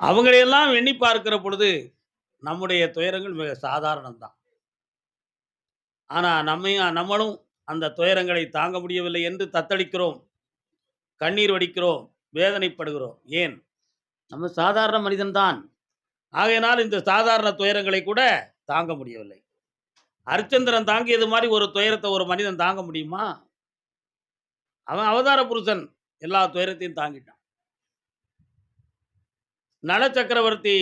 அவங்களையெல்லாம் எண்ணி பார்க்கிற பொழுது நம்முடைய துயரங்கள் மிக சாதாரணம்தான். ஆனா நம்மையும் நம்மளும் அந்த துயரங்களை தாங்க முடியவில்லை என்று தத்தளிக்கிறோம் கண்ணீர் வடிக்கிறோம் வேதனைப்படுகிறோம். ஏன்? நம்ம சாதாரண மனிதன்தான். ஆகையினால் இந்த சாதாரண துயரங்களை கூட தாங்க முடியவில்லை. அரிச்சந்திரன் தாங்கியது மாதிரி ஒரு துயரத்தை ஒரு மனிதன் தாங்க முடியுமா? அவன் அவதார புருஷன். எல்லா துயரத்தையும் தாங்கிட்டான். நல சக்கரவர்த்தி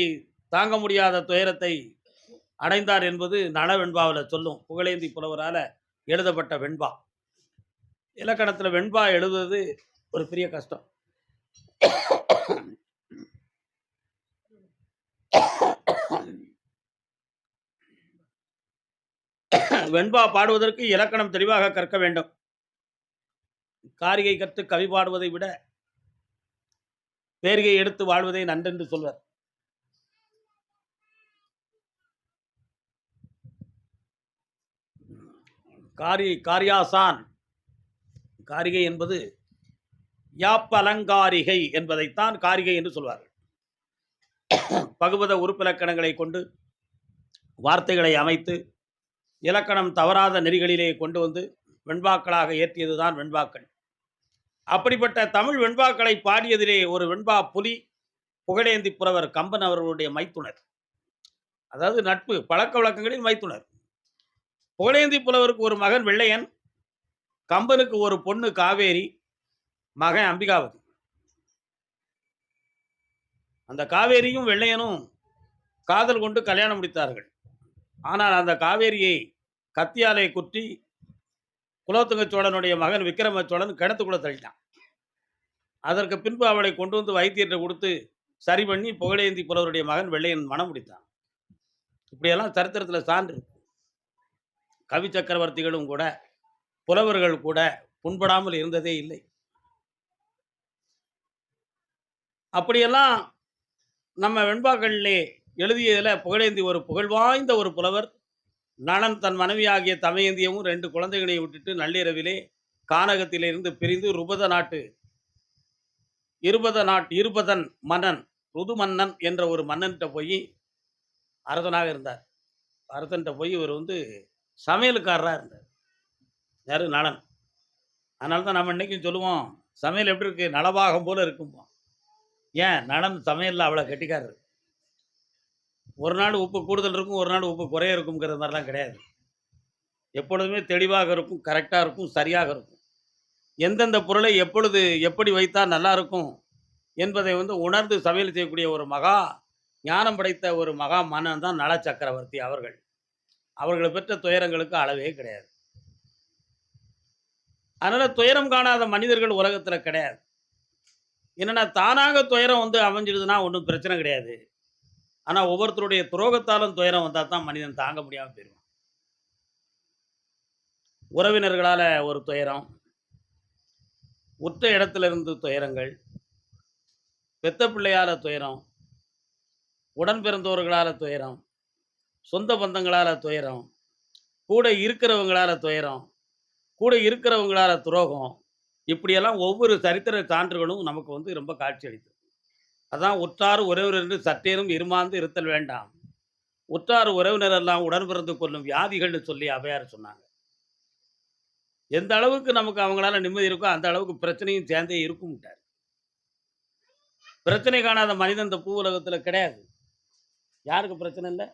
தாங்க முடியாத துயரத்தை அடைந்தார் என்பது நல வெண்பாவில் சொல்லும். புகழேந்தி புலவரால் எழுதப்பட்ட வெண்பா. இலக்கணத்தில் வெண்பா எழுதுவது ஒரு பெரிய கஷ்டம். வெண்பா பாடுவதற்கு இலக்கணம் தெளிவாக கற்க வேண்டும். காரிகை கற்று கவி பாடுவதை விட தேர்கை எடுத்து வாழ்வதை நன்றென்று சொல்வர். காரி காரியாசான். காரிகை என்பது யாப்பலங்காரிகை என்பதைத்தான் காரிகை என்று சொல்வார்கள் பகுபத உறுப்பிலக்கணங்களை கொண்டு வார்த்தைகளை அமைத்து இலக்கணம் தவறாத நெறிகளிலே கொண்டு வந்து வெண்பாக்களாக ஏற்றியதுதான் வெண்பாக்கள் அப்படிப்பட்ட தமிழ் வெண்பாக்களை பாடியதிலே ஒரு வெண்பா புலி புகழேந்தி புலவர் கம்பன் அவர்களுடைய மைத்துனர். அதாவது நட்பு பழக்க வழக்கங்களில் மைத்துனர். புகழேந்தி புலவருக்கு ஒரு மகன் வெள்ளையன் கம்பனுக்கு ஒரு பொண்ணு காவேரி மகன் அம்பிகாவதி. அந்த காவேரியும் வெள்ளையனும் காதல் கொண்டு கல்யாணம் முடித்தார்கள். ஆனால் அந்த காவேரியை கத்தியாலை குத்தி குலோத்துங்க சோழனுடைய மகன் விக்ரம சோழன் கிணத்துக்குள்ள தள்ளிட்டான் அதற்கு பின்பு அவளை கொண்டு வந்து வைத்தியர்கிட்ட கொடுத்து சரி பண்ணி புகழேந்தி புலவருடைய மகன் வெள்ளையன் மனம் முடித்தான். இப்படியெல்லாம் சரித்திரத்தில் சான்று கவி சக்கரவர்த்திகளும் கூட புலவர்கள் கூட புண்படாமல் இருந்ததே இல்லை. அப்படியெல்லாம் நம்ம வெண்பாக்களிலே எழுதியதில் புகழேந்தி ஒரு புகழ்வாய்ந்த ஒரு புலவர் நளன் தன் மனைவியாகிய தமையந்தியமும் ரெண்டு குழந்தைகளையும் விட்டுட்டு நள்ளிரவிலே கானகத்திலிருந்து பிரிந்து ருபத நாட்டு இருபத நாட் இருபதன் மன்னன் ருது மன்னன் என்ற ஒரு மன்னன்கிட்ட போய் அரசனாக இருந்தார். அரசன்கிட்ட போய் இவர் வந்து சமையலுக்காரராக இருந்தார். யாரு? நலன் அதனால தான் நம்ம இன்னைக்கும் சொல்லுவோம் சமையல் எப்படி இருக்குது நலபாகம் போல இருக்கும்போ ஏன்? நலன் சமையலில் அவ்வளோ கெட்டிக்காரர். ஒரு நாள் உப்பு கூடுதல் இருக்கும் ஒரு நாள் உப்பு குறைய இருக்குங்கிற மாதிரிலாம் கிடையாது. எப்பொழுதுமே தெளிவாக இருக்கும் கரெக்டாக இருக்கும் சரியாக இருக்கும். எந்தெந்த பொருளை எப்பொழுது எப்படி வைத்தால் நல்லா இருக்கும் என்பதை வந்து உணர்ந்து சமையல் செய்யக்கூடிய ஒரு மகா ஞானம் படைத்த ஒரு மகா மன்னன் தான் நல சக்கரவர்த்தி அவர்கள். அவர்களை பெற்ற துயரங்களுக்கு அளவே கிடையாது. அதனால் துயரம் காணாத மனிதர்கள் உலகத்தில் கிடையாது. என்னன்னா தானாக துயரம் வந்து அமைஞ்சிடுதுன்னா ஒன்றும் பிரச்சனை கிடையாது. ஆனால் ஒவ்வொருத்தருடைய துரோகத்தாலும் துயரம் வந்தால் தான் மனிதன் தாங்க முடியாமல் போயிடுவான் உறவினர்களால் ஒரு துயரம் உற்ற இடத்துல இருந்து துயரங்கள் பெத்த பிள்ளையால துயரம் உடன் பிறந்தவர்களால துயரம் சொந்த பந்தங்களால் துயரம் கூட இருக்கிறவங்களால் துயரம் கூட இருக்கிறவங்களால் துரோகம் இப்படியெல்லாம் ஒவ்வொரு சரித்திர சான்றுகளும் நமக்கு வந்து ரொம்ப காட்சி அளித்தது. அதான் உற்றார் உறவினர் என்று சற்றேனும் இருமாந்து இருத்தல் வேண்டாம். உற்றார் உறவினர் எல்லாம் உடன் பிறந்து கொள்ளும் வியாதிகள்னு சொல்லி அவையார் சொன்னாங்க. எந்த அளவுக்கு நமக்கு அவங்களால நிம்மதி இருக்கோ அந்த அளவுக்கு பிரச்சனையும் சேர்ந்தே இருக்கும்ட்டார் பிரச்சனை காணாத மனிதன் இந்த பூ உலகத்தில் கிடையாது. யாருக்கு பிரச்சனை இல்லை?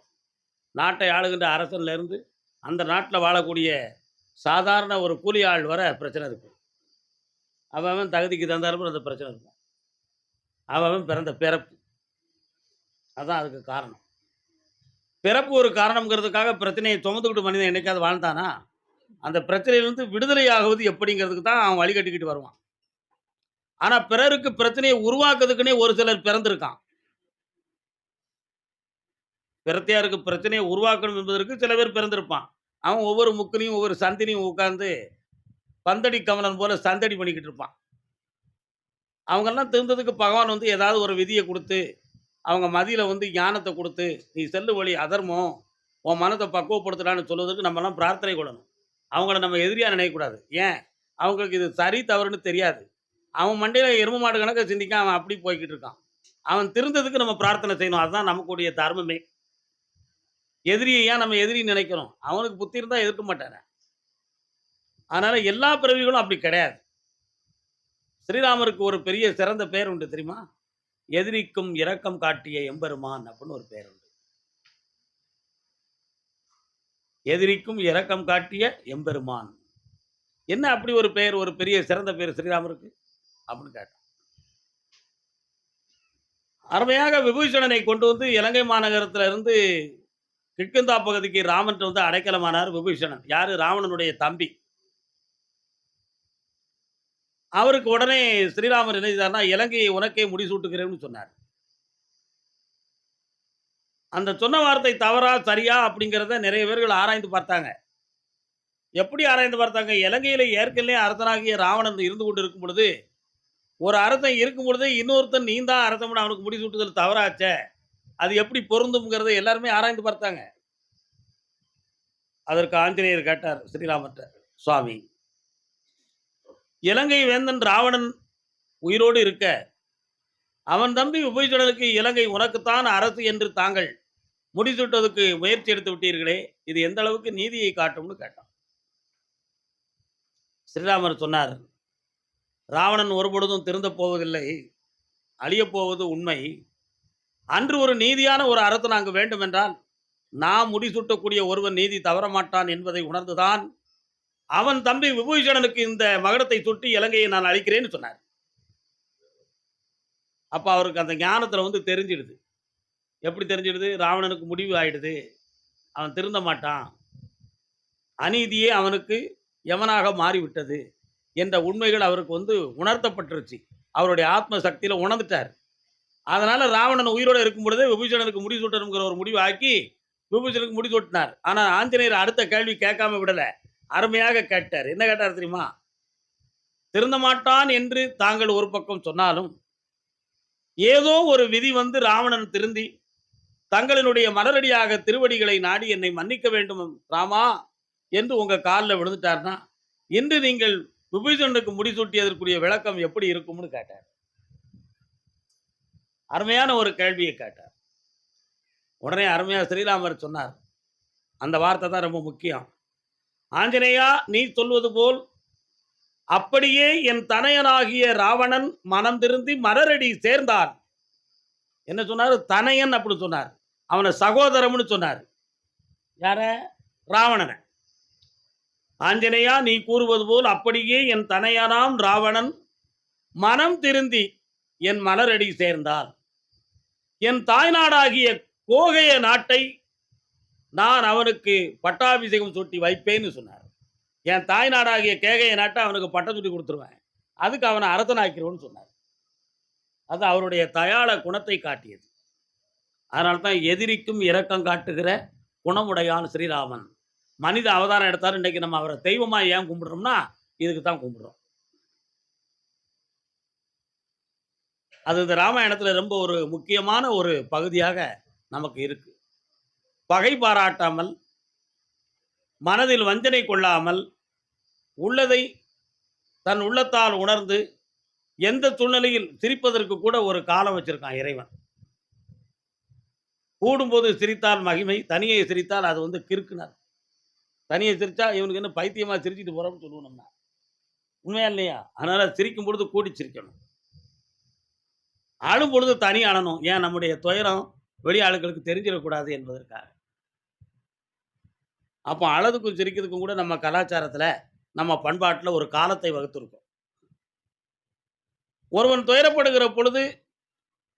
நாட்டை ஆளுகின்ற அரசன்லேருந்து அந்த நாட்டில் வாழக்கூடிய சாதாரண ஒரு கூலி ஆள் வர பிரச்சனை இருக்கும் அவன் அவன் தகுதிக்கு தந்தாலும் அந்த பிரச்சனை இருக்கும். அவன் அவன் பிறந்த பிறப்பு. அதான் அதுக்கு காரணம். பிறப்பு ஒரு காரணம்ங்கிறதுக்காக பிரச்சனையை சுமந்துக்கிட்டு மனிதன் என்னைக்காவது வாழ்ந்தானா? அந்த பிரச்சனையிலிருந்து விடுதலை ஆகுவது எப்படிங்கிறதுக்கு தான் அவன் வழிகட்டிக்கிட்டு வருவான். ஆனால் பிறருக்கு பிரச்சனையை உருவாக்குறதுக்குன்னே ஒரு சிலர் பிறந்திருக்கான். பிரத்தையாருக்கு பிரச்சனையை உருவாக்கணும் என்பதற்கு சில பேர் பிறந்திருப்பான். அவன் ஒவ்வொரு முக்கிலையும் ஒவ்வொரு சந்தினையும் உட்காந்து பந்தடி கமலன் போல சந்தடி பண்ணிக்கிட்டு இருப்பான். அவங்கெல்லாம் திருந்ததுக்கு பகவான் வந்து ஏதாவது ஒரு விதியை கொடுத்து அவங்க மதியில் வந்து ஞானத்தை கொடுத்து நீ செல்லு வழி அதர்மம் உன் மனத்தை பக்குவப்படுத்தலான்னு சொல்வதற்கு நம்மலாம் பிரார்த்தனை கொள்ளணும் அவங்கள நம்ம எதிரியாக நினைக்கக்கூடாது ஏன் அவங்களுக்கு இது சரி தவறுன்னு தெரியாது அவன் மண்டையில் எரும மாடு கணக்க சிந்திக்க அவன் அப்படி போய்கிட்டு இருக்கான் அவன் திருந்ததுக்கு நம்ம பிரார்த்தனை செய்யணும். அதுதான் நமக்குடைய தர்மமே. எதிரியை ஏன் நம்ம எதிரி நினைக்கிறோம்? அவனுக்கு புத்தி இருந்தா எதிர்க்க மாட்டானே. அதனால் எல்லா பிறவிகளும் அப்படி கிடையாது. ஸ்ரீராமருக்கு ஒரு பெரிய சிறந்த பெயர் உண்டு தெரியுமா? எதிரிக்கும் இரக்கம் காட்டிய எம்பெருமான் அப்படின்னு ஒரு பெயர் உண்டு. எதிரிக்கும் இரக்கம் காட்டிய எம்பெருமான். என்ன அப்படி ஒரு பெயர் ஒரு பெரிய சிறந்த பெயர் ஸ்ரீராமருக்கு? அப்படின்னு கேட்டான். அருமையாக விபூஷணனை கொண்டு வந்து இலங்கை மாநகரத்துல இருந்து கிஷ்கிந்தா பகுதிக்கு ராமன் வந்து அடைக்கலமானார் விபூஷணன் யாரு? ராவணனுடைய தம்பி. அவருக்கு உடனே ஸ்ரீராமர் என்ன செய்தார்னா, இலங்கையை உனக்கே முடிசூட்டுகிறேன்னு சொன்னார். அந்த சொன்ன வார்த்தை தவறா, சரியா அப்படிங்கிறத நிறைய பேர்கள் ஆராய்ந்து பார்த்தாங்க. எப்படி ஆராய்ந்து பார்த்தாங்க? இலங்கையில் ஏற்கனவே அரசனாகிய ராவணன் இருந்து கொண்டு இருக்கும் பொழுது, ஒரு அரசன் இருக்கும் பொழுது இன்னொருத்தன் நீ தான் அரசன்னு அவனுக்கு முடிசூட்டுதல் தவறாச்சே. அது எப்படி பொருந்தும்ங்கிறத எல்லாருமே ஆராய்ந்து பார்த்தாங்க. அதற்கு ஆஞ்சநேயர் கேட்டார் ஸ்ரீராமர்ட்ட, "சுவாமி, இலங்கை வேந்தன் ராவணன் உயிரோடு இருக்க, அவன் தம்பி உபயசுடனுக்கு இலங்கை உனக்குத்தான் அரசு என்று தாங்கள் முடிசூட்டதுக்கு முயற்சி எடுத்து விட்டீர்களே, இது எந்த அளவுக்கு நீதியை காட்டும்னு கேட்டான். ஸ்ரீராமர் சொன்னார், "ராவணன் ஒருபொழுதும் திருந்த போவதில்லை. அழியப்போவது உண்மை. அன்று ஒரு நீதியான ஒரு அரசு நாங்கள் வேண்டுமென்றால், நாம் முடிசூட்டக்கூடிய ஒருவன் நீதி தவறமாட்டான் என்பதை உணர்ந்துதான், அவன் தம்பி விபூஷணனுக்கு இந்த மகடத்தை சுட்டி இலங்கையை நான் அழிக்கிறேன்னு சொன்னார்." அப்போ அவருக்கு அந்த ஞானத்தில் வந்து தெரிஞ்சிடுது. எப்படி தெரிஞ்சிடுது? ராவணனுக்கு முடிவு ஆயிடுது. அவன் திருந்த மாட்டான். அநீதியே அவனுக்கு யமனாக மாறிவிட்டது என்ற உண்மைகள் அவருக்கு வந்து உணர்த்தப்பட்டுருச்சு. அவருடைய ஆத்ம சக்தியில் உணர்ந்துட்டார். அதனால ராவணன் உயிரோட இருக்கும் பொழுதே முடி முடிசூட்டணுங்கிற ஒரு முடிவு ஆக்கி, முடி முடிசூட்டினார். ஆனால் ஆஞ்சநேயர் அடுத்த கேள்வி கேட்காம விடலை அருமையாக கேட்டார். என்ன கேட்டார் தெரியுமா? திருந்த மாட்டான் என்று தாங்கள் ஒரு பக்கம் சொன்னாலும், ஏதோ ஒரு விதி வந்து ராவணன் திருந்தி, தங்களினுடைய மலரடியாக திருவடிகளை நாடி என்னை மன்னிக்க வேண்டும் ராமா என்று உங்க காலில் விழுந்துட்டார்னா, இன்று நீங்கள் விபீஷனுக்கு முடிசூட்டியதற்குரிய விளக்கம் எப்படி இருக்கும்னு கேட்டார். அருமையான ஒரு கேள்வியை கேட்டார். உடனே அருமையாக ஸ்ரீராமர் சொன்னார். அந்த வார்த்தை தான் ரொம்ப முக்கியம். ஆஞ்சநேயா நீ சொல்வது போல் அப்படியே என் தனையனாகிய ராவணன் மனம் திருந்தி மலரடி சேர்ந்தான். என்ன சொன்னார் தனையன் அப்படி சொன்னார். அவனை சகோதரம்னு சொன்னார். யார? ராவணனை ஆஞ்சநேயா நீ கூறுவது போல் அப்படியே என் தனையனாம் ராவணன் மனம் திருந்தி என் மலரடி சேர்ந்தார் என் தாய்நாடாகிய கோகைய நாட்டை நான் அவனுக்கு பட்டாபிஷேகம் சூட்டி வைப்பேன்னு சொன்னார். என் தாய்நாடாகிய கேகையை நாட்டை அவனுக்கு பட்டம் சுட்டி கொடுத்துருவேன் அதுக்கு அவனை அரசனாக்கிறோன்னு சொன்னார். அது அவருடைய தயாள குணத்தை காட்டியது. அதனால தான் எதிரிக்கும் இரக்கம் காட்டுகிற குணமுடையான் ஸ்ரீராமன். மனித அவதாரம் எடுத்தார் இன்றைக்கு நம்ம அவரை தெய்வமாக ஏன் கும்பிடுறோம்னா, இதுக்கு தான் கும்பிடுறோம். அது இந்த ராமாயணத்தில் ரொம்ப ஒரு முக்கியமான ஒரு பகுதியாக நமக்கு இருக்குது பகை பாராட்டாமல், மனதில் வஞ்சனை கொள்ளாமல், உள்ளதை தன் உள்ளத்தால் உணர்ந்து, எந்த சூழ்நிலையில் சிரிப்பதற்கு கூட ஒரு காலம் வச்சிருக்கான் இறைவன். கூடும்போது சிரித்தால் மகிமை, தனியை சிரித்தால் அது வந்து கிறுக்குனர். தனியை சிரிச்சா இவனுக்கு என்ன பைத்தியமா சிரிச்சுட்டு போகிறோம்னு சொல்லுவோம் நம்ம. உண்மையா இல்லையா? அதனால் சிரிக்கும் பொழுது கூடி சிரிக்கணும். அழும் பொழுது தனி அழணும். ஏன் நம்முடைய துயரம் வெளி ஆளுகளுக்கு தெரிஞ்சிடக்கூடாது என்பதற்காக. அப்போ அழகுக்கும் சிரிக்கிறதுக்கும் கூட நம்ம கலாச்சாரத்தில் நம்ம பண்பாட்டில் ஒரு காலத்தை வகுத்திருக்கோம். ஒருவன் துயரப்படுகிற பொழுது,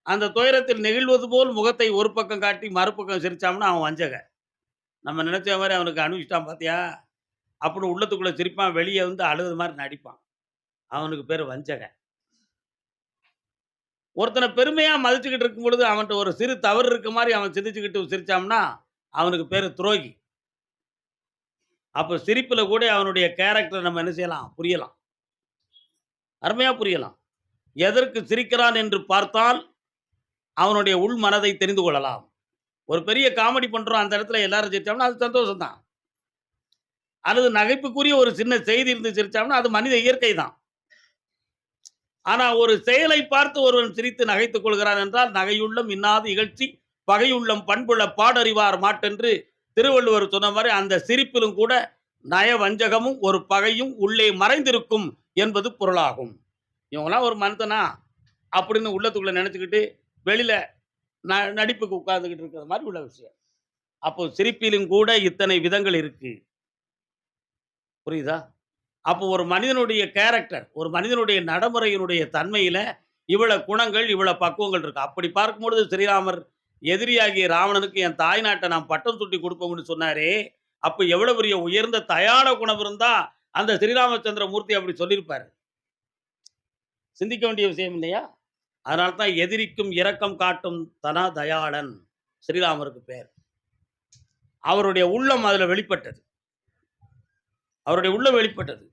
அந்த துயரத்தில் நெகிழ்வது போல் முகத்தை ஒரு பக்கம் காட்டி மறுபக்கம் சிரிச்சாம்னா அவன் வஞ்சக நம்ம நினச்ச மாதிரி அவனுக்கு அனுபவிச்சுட்டான் பார்த்தியா அப்படின்னு உள்ளத்துக்குள்ளே சிரிப்பான். வெளியே வந்து அழுது மாதிரி நடிப்பான். அவனுக்கு பேர் வஞ்சகன். ஒருத்தனை பெருமையாக மதிச்சுக்கிட்டு இருக்கும் பொழுது, அவன்கிட்ட ஒரு சிறு தவறு இருக்க மாதிரி அவன் சிந்திச்சுக்கிட்டு சிரிச்சாம்னா, அவனுக்கு பேர் துரோகி. அப்போ சிரிப்பில் கூட அவனுடைய கேரக்டர் நம்ம என்ன செய்யலாம்? புரியலாம். அருமையாக புரியலாம். எதற்கு சிரிக்கிறான் என்று பார்த்தால், அவனுடைய உள் மனதை தெரிந்து கொள்ளலாம். ஒரு பெரிய காமெடி பண்ணுறோம் அந்த இடத்துல எல்லாரும் சிரித்தோம்னா அது சந்தோஷம் தான். அல்லது நகைப்புக்குரிய ஒரு சின்ன செய்தி இருந்து சிரிச்சோம்னா, அது மனித இயற்கை தான். ஆனால் ஒரு செயலை பார்த்து ஒருவன் சிரித்து நகைத்துக் கொள்கிறான் என்றால் நகையுள்ளம் இன்னாது இகழ்ச்சி பகையுள்ளம் பண்புள்ள பாடறிவார் மாட்டென்று திருவள்ளுவர் சொன்ன மாதிரி அந்த சிரிப்பிலும் கூட நய வஞ்சகமும் ஒரு பகையும் உள்ளே மறைந்திருக்கும் என்பது பொருளாகும். இவங்களாம் ஒரு மனுத்தனா அப்படின்னு உள்ளத்துக்குள்ள நினச்சிக்கிட்டு வெளியில ந நடிப்புக்கு உட்கார்ந்துக்கிட்டு இருக்கிற மாதிரி உள்ள விஷயம். அப்போ சிரிப்பிலும் கூட இத்தனை விதங்கள் இருக்கு. புரியுதா? அப்போ ஒரு மனிதனுடைய கேரக்டர் ஒரு மனிதனுடைய நடைமுறையினுடைய தன்மையில் இவ்வளவு குணங்கள் இவ்வளவு பக்குவங்கள் இருக்கு. அப்படி பார்க்கும்பொழுது ஸ்ரீராமர் எதிரியாகிய ராவணனுக்கு என் தாய் நாட்டை நான் பட்டம் சுட்டி கொடுப்போம்னு சொன்னாரே அப்போ எவ்வளவு பெரிய உயர்ந்த தயாள குணம் இருந்தா அந்த ஸ்ரீராமச்சந்திர மூர்த்தி அப்படி சொல்லியிருப்பாரு? சிந்திக்க வேண்டிய விஷயம் இல்லையா? அதனால தான் எதிரிக்கும் இரக்கம் காட்டும் தனா தயாளன் ஸ்ரீராமருக்கு பேர். அவருடைய உள்ளம் அதில் வெளிப்பட்டது. அவருடைய உள்ளம் வெளிப்பட்டது.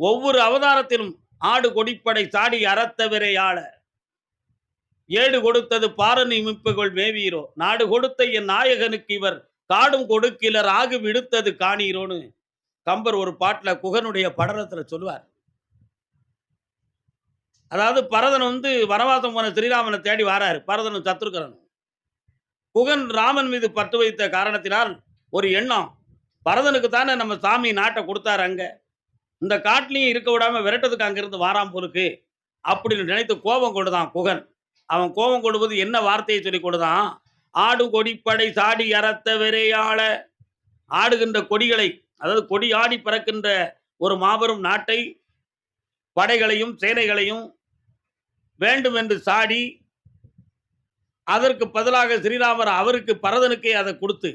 ஒவ்வொரு அவதாரத்திலும் ஆடு கொடிப்படை சாடி அறத்தவரையாள ஏடு கொடுத்தது பாரணி இமிப்புகள் மேவீரோ. நாடு கொடுத்த என் நாயகனுக்கு இவர் காடும் கொடுக்கிலர் ஆகு விடுத்தது காணீரோன்னு கம்பர் ஒரு பாட்டுல குகனுடைய படலத்தில் சொல்லுவார். அதாவது பரதன் வந்து வனவாசம் போன ஸ்ரீராமனை தேடி வாராரு. பரதனும் சத்ருகரனும். குகன் ராமன் மீது பற்று வைத்த காரணத்தினால் ஒரு எண்ணம். பரதனுக்கு தானே நம்ம சாமி நாட்டை கொடுத்தாரு அங்க. இந்த காட்டிலையும் இருக்க விடாம விரட்டதுக்கு அங்கிருந்து வாராம் போலுக்கு. அப்படின்னு நினைத்து கோபம் கொண்டுதான் குகன். அவன் கோபம் கொடுப்பது என்ன வார்த்தையை சொல்லி கொடுதான் ஆடு கொடிப்படை சாடி அறத்த விரையாள ஆடுகின்ற கொடிகளை அதாவது கொடி ஆடி பறக்கின்ற ஒரு மாபெரும் நாட்டை படைகளையும் சேனைகளையும் வேண்டும் என்று சாடி அதற்கு பதிலாக ஸ்ரீராமர் அவருக்கு பரதனுக்கே அதை கொடுத்து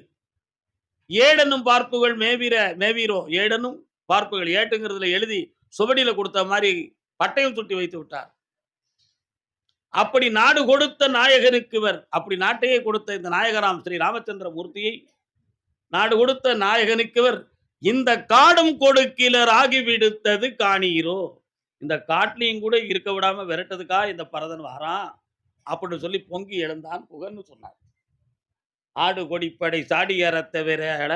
ஏடனும் பார்ப்புகள் மேவீர மேவீரோ ஏடனும் பார்ப்புகள் ஏட்டுங்கிறதுல எழுதி சுவடியில் கொடுத்த மாதிரி பட்டயம் சுட்டி வைத்து விட்டார். அப்படி நாடு கொடுத்த நாயகனுக்கு இவர் அப்படி நாட்டையே கொடுத்த இந்த நாயகராம் ஸ்ரீ ராமச்சந்திர மூர்த்தியை நாடு கொடுத்த நாயகனுக்கு இவர் இந்த காடும் கொடுக்கிலர் ஆகி விடுத்தது காணீரோ இந்த காட்டிலையும் கூட இருக்க விடாம விரட்டதுக்கா இந்த பரதன் வாரான்? அப்படின்னு சொல்லி பொங்கி எழுந்தான் புகன்னு சொன்னார். ஆடு கொடிப்படை சாடி அறத்த விரையாட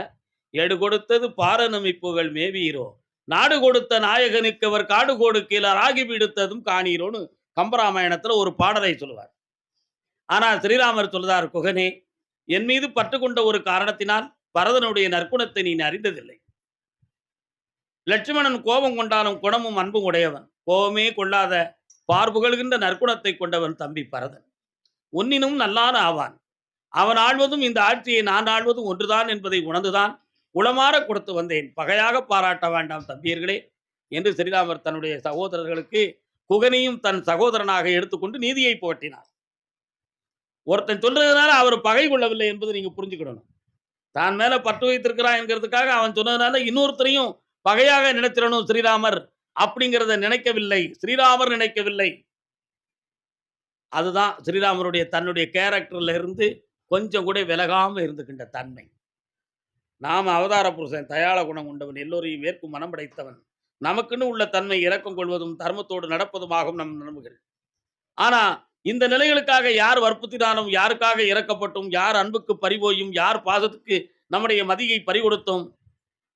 எடு கொடுத்தது பாரநமிப்புகள் மேவீரோ நாடு கொடுத்த நாயகனுக்கு அவர் காடு கொடுக்கிலர் ஆகி விடுத்ததும் காணீரோன்னு கம்பராமாயணத்துல ஒரு பாடலை சொல்லுவார். ஆனால் ஸ்ரீராமர் சொல்லுதார் குகனே என் மீது பற்று கொண்ட ஒரு காரணத்தினால் பரதனுடைய நற்குணத்தை நீ அறிந்ததில்லை. லட்சுமணன் கோபம் கொண்டாலும் குணமும் அன்பும் உடையவன். கோபமே கொள்ளாத பார்புகழ்கின்ற நற்குணத்தை கொண்டவன் தம்பி பரதன். உன்னினும் நல்லான ஆவான். அவன் ஆள்வதும் இந்த ஆட்சியை நான் ஆள்வதும் ஒன்றுதான் என்பதை உணர்ந்துதான் உளமாற கொடுத்து வந்தேன். பகையாக பாராட்ட வேண்டாம் தம்பியர்களே என்று ஸ்ரீராமர் தன்னுடைய சகோதரர்களுக்கு குகனையும் தன் சகோதரனாக எடுத்துக்கொண்டு நீதியை போட்டினார் ஒருத்தன் சொல்றதுனால அவர் பகை கொள்ளவில்லை என்பதை நீங்க புரிஞ்சுக்கிடணும். தான் மேல பற்று வைத்திருக்கிறான் என்கிறதுக்காக அவன் சொன்னதுனால இன்னொருத்தரையும் பகையாக நினைச்சிடணும் ஸ்ரீராமர் அப்படிங்கிறத நினைக்கவில்லை ஸ்ரீராமர் நினைக்கவில்லை. அதுதான் ஸ்ரீராமருடைய தன்னுடைய கேரக்டர்ல இருந்து கொஞ்சம் கூட விலகாம இருந்துகின்ற தன்மை. நாம் அவதார புருஷன் தயாள குணம் கொண்டவன் எல்லோரையும் ஏற்கும் மனம் படைத்தவன். நமக்குன்னு உள்ள தன்மை இறக்கம் கொள்வதும் தர்மத்தோடு நடப்பதுமாகும் நம் நன்மைகள் ஆனா இந்த நிலைகளுக்காக யார் வற்புத்தினாலும் யாருக்காக இறக்கப்பட்டும் யார் அன்புக்கு பறிபோயும் யார் பாசத்துக்கு நம்முடைய மதியை பறிகொடுத்தோம்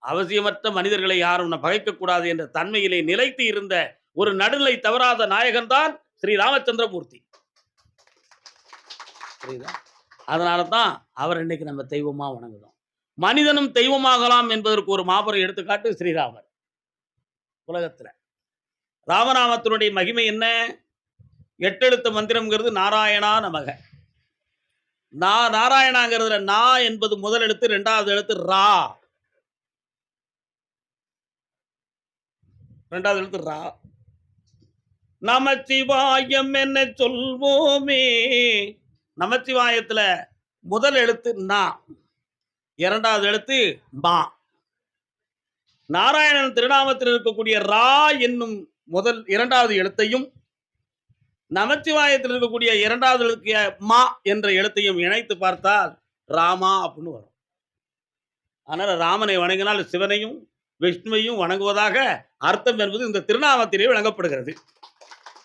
அவசியமற்ற மனிதர்களை யாரும் பகைக்க கூடாது என்ற தன்மையிலே நிலைத்து இருந்த ஒரு நடுநிலை தவறாத நாயகன் தான் ஸ்ரீ ராமச்சந்திரமூர்த்தி. புரியுதா? அதனால தான் அவர் இன்னைக்கு நம்ம தெய்வமா வணங்குறோம். மனிதனும் தெய்வமாகலாம் என்பதற்கு ஒரு மாபெரும் எடுத்துக்காட்டு ஸ்ரீராமர். உலகத்துல. ராமநாமத்தினுடைய மகிமை என்ன? எட்டெழுத்து மந்திரம்ங்கிறது நாராயணா நமக. நா நாராயணாங்கிறதுல நா என்பது முதல் எழுத்து ரெண்டாவது எழுத்து ரா. ரெண்டாவது எழுத்து ரா. நமச்சிவாயம் என்ன சொல்வோமே? நமச்சிவாயத்துல முதல் எழுத்து நா. இரண்டாவது எழுத்து மா நாராயணன் திருநாமத்தில் இருக்கக்கூடிய ரா என்னும் முதல் இரண்டாவது எழுத்தையும் நமச்சிவாயத்தில் இருக்கக்கூடிய இரண்டாவது எழுத்திய மா என்ற எழுத்தையும் இணைத்து பார்த்தால் ராமா அப்படின்னு வரும். அதனால் ராமனை வணங்கினால் சிவனையும் விஷ்ணுவையும் வணங்குவதாக அர்த்தம் என்பது இந்த திருநாமத்திலே விளங்கப்படுகிறது.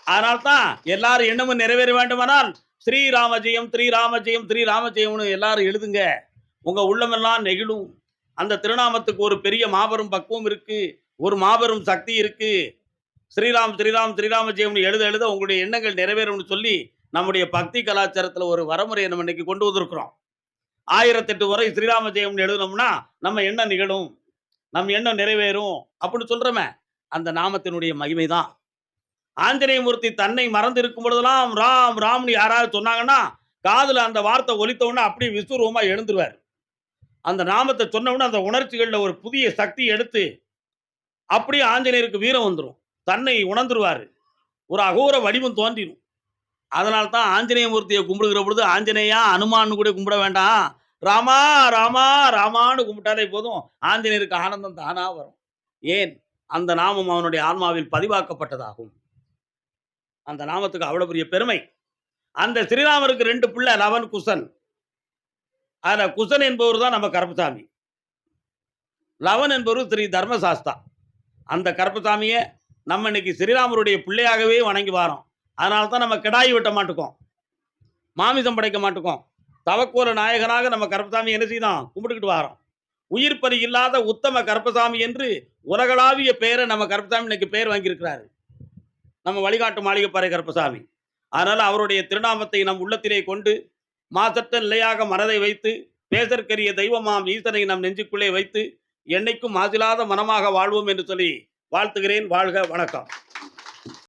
அதனால்தான் எல்லாரும் எண்ணமும் நிறைவேற வேண்டுமானால் ஸ்ரீராமஜெயம் ஸ்ரீராமஜெயம் ஸ்ரீராமஜெயம்னு எல்லாரும் எழுதுங்க. உங்க உள்ளமெல்லாம் நெகிழும். அந்த திருநாமத்துக்கு ஒரு பெரிய மாபெரும் பக்குவம் இருக்கு. ஒரு மாபெரும் சக்தி இருக்கு. ஸ்ரீராம் ஸ்ரீராம் ஸ்ரீராம ஜெயம்னு எழுத எழுத உங்களுடைய எண்ணங்கள் நிறைவேறும்னு சொல்லி நம்முடைய பக்தி கலாச்சாரத்தில் ஒரு வரமுறையை நம்ம இன்னைக்கு கொண்டு வந்திருக்கிறோம். ஆயிரத்தெட்டு முறை ஸ்ரீராம ஜெயம்னு எழுதினோம்னா நம்ம எண்ணம் நிகழும். நம் எண்ணம் நிறைவேறும் அப்படின்னு சொல்றோமே. அந்த நாமத்தினுடைய மகிமை தான் ஆஞ்சநேயமூர்த்தி தன்னை மறந்து இருக்கும் பொழுதெல்லாம் ராம் ராம்னு யாராவது சொன்னாங்கன்னா காதில் அந்த வார்த்தை ஒலித்த உடனே அப்படியே விஸ்வரூபமாக எழுந்துருவார். அந்த நாமத்தை சொன்னவுடனே அந்த உணர்ச்சிகளில் ஒரு புதிய சக்தி எடுத்து அப்படியே ஆஞ்சநேயருக்கு வீரம் வந்துடும் தன்னை உணர்ந்துருவார். ஒரு அகோர வடிவம் தோன்றிடும் அதனால தான் ஆஞ்சநேயமூர்த்தியை கும்பிடுகிற பொழுது ஆஞ்சநேயா அனுமான்னு கூட கும்பிட வேண்டாம். ராமா ராமா ராமான்னு கும்பிட்டாலே போதும். ஆஞ்சநேயருக்கு ஆனந்தம் தானா வரும். ஏன்? அந்த நாமம் அவனுடைய ஆன்மாவில் பதிவாக்கப்பட்டதாகும். அந்த நாமத்துக்கு அவ்வளோ பெரிய பெருமை. அந்த ஸ்ரீராமருக்கு ரெண்டு பிள்ளை லவன் குசன். அதில் குசன் என்பவர் தான் நம்ம கருப்பசாமி. லவன் என்பவர் ஸ்ரீ தர்மசாஸ்தா. அந்த கருப்பசாமியை நம்ம இன்னைக்கு ஸ்ரீராமருடைய பிள்ளையாகவே வணங்கி வாரோம். அதனால தான் நம்ம கிடாயி வெட்ட மாட்டுக்கோம். மாமிசம் படைக்க மாட்டுக்கோம். தவக்கோல நாயகனாக நம்ம கருப்பசாமி என்ன செய்யணும் கும்பிட்டுக்கிட்டு வாரோம். உயிர்ப்பறி இல்லாத உத்தம கருப்பசாமி என்று உலகளாவிய பெயரை நம்ம கருப்பசாமி இன்னைக்கு பெயர் வாங்கியிருக்கிறாரு. நம்ம வழிகாட்டு மாளிகைப்பாறை கருப்பசாமி. அதனால் அவருடைய திருநாமத்தை நம் உள்ளத்திலே கொண்டு மாசற்ற நிலையாக மனதை வைத்து பேசற்கரிய தெய்வமாம் ஈசனை நம் நெஞ்சுக்குள்ளே வைத்து என்னைக்கும் மாசிலாத மனமாக வாழ்வோம் என்று சொல்லி வாழ்த்துகிறேன். வாழ்க வணக்கம்.